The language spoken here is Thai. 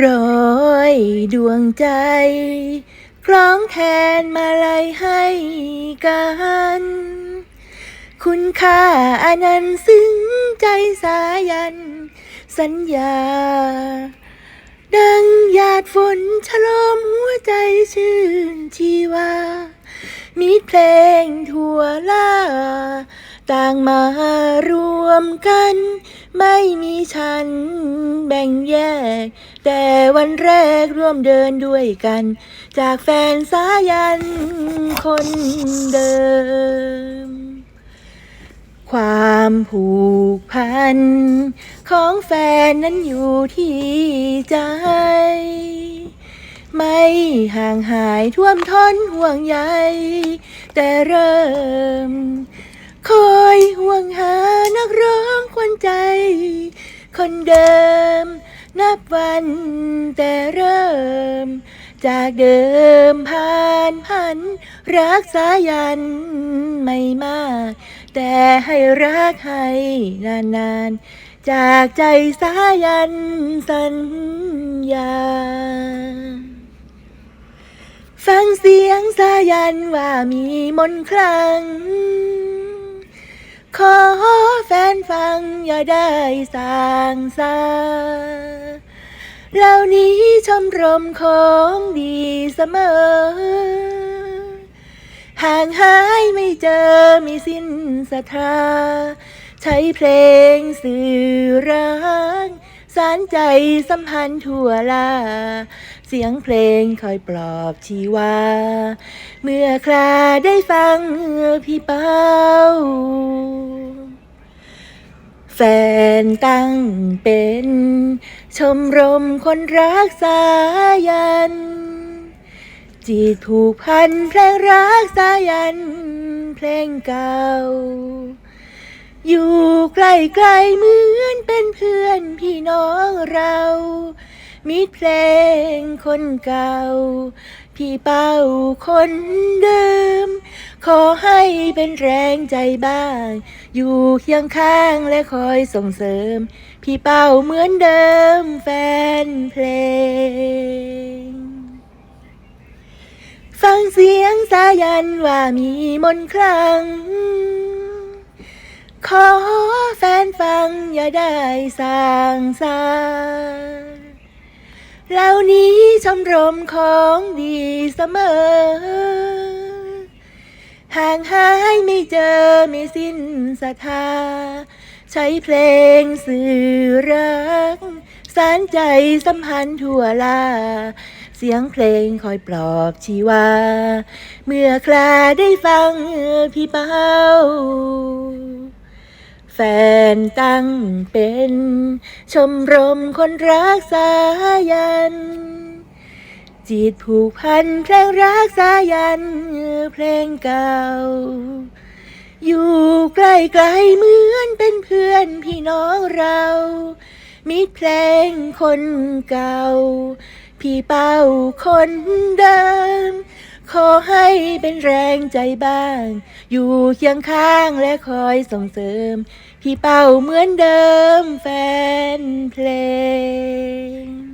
ร้อยดวงใจ คล้องแทนมาลัยให้กัน คุณค่าอนันต์ซึ้งใจสายัน สัญญา ดังหยาดฝนฉลมหัวใจชื่นชีวา มีเพลงทั่วล่า ต่างมารวมกัน ไม่มีฉัน งแยก แต่วันแรกร่วมเดินด้วยกัน จากแฟนสายันคนเดิม ความผูกพัน ของแฟนนั้นอยู่ที่ใจ ไม่ห่างหายท่วมท้นห่วงใยแต่เริ่ม คอยห่วงหานักร้องควนใจ คนเดิม นับวันแต่เริ่ม จากเดิมผ่านพัน รักสายันไม่มาก แต่ให้รักให้นานๆ จากใจสายันสัญญาฟังเสียงสายันว่ามีมนคลัง ขอแฟนฟังอย่าได้สางสาเหล่านี้ชมรมของดีเสมอ ห่างหายไม่เจอมีสิ้นศรัทธา ใช้เพลงสื่อรักสารใจสัมพันธ์ทั่วลา เสียงเพลงคอยปลอบชีวา เมื่อคราได้ฟังพี่เป้า ฟนตั้งเป็น ชมรมคนรักสายัน จีถูกพันเพลงรักสายัน เพลงเก่า อยู่ใกล้ๆเหมือนเป็นเพื่อนพี่น้องเรา มิตรเพลงคนเก่า พี่เป้าคนเดิม ขอให้เป็นแรงใจบ้าง อยู่เคียงข้างและคอยส่งเสริม พี่เป้าเหมือนเดิมแฟนเพลง ฟังเสียงสายันว่ามีมนคลังขอแฟนฟังอย่าได้สร้างสา เหล่านี้ชมรมของดีเสมอ ห่างหายไม่เจอไม่สิ้นศรัทธา ใช้เพลงสื่อรัก สารใจสัมพันธ์ทั่วลา เสียงเพลงคอยปลอบชีวา เมื่อคราได้ฟังพี่เป้า แฟนตั้งเป็น ชมรมคนรักสายัน จิตผูกพันเพลงรักสายันเพลงเก่า อยู่ใกล้ๆเหมือนเป็นเพื่อนพี่น้องเรา มิตรเพลงคนเก่า พี่เป้าคนเดิม ขอให้เป็นแรงใจบ้าง อยู่เคียงข้างและคอยส่งเสริม พี่เป้าเหมือนเดิมแฟนเพลง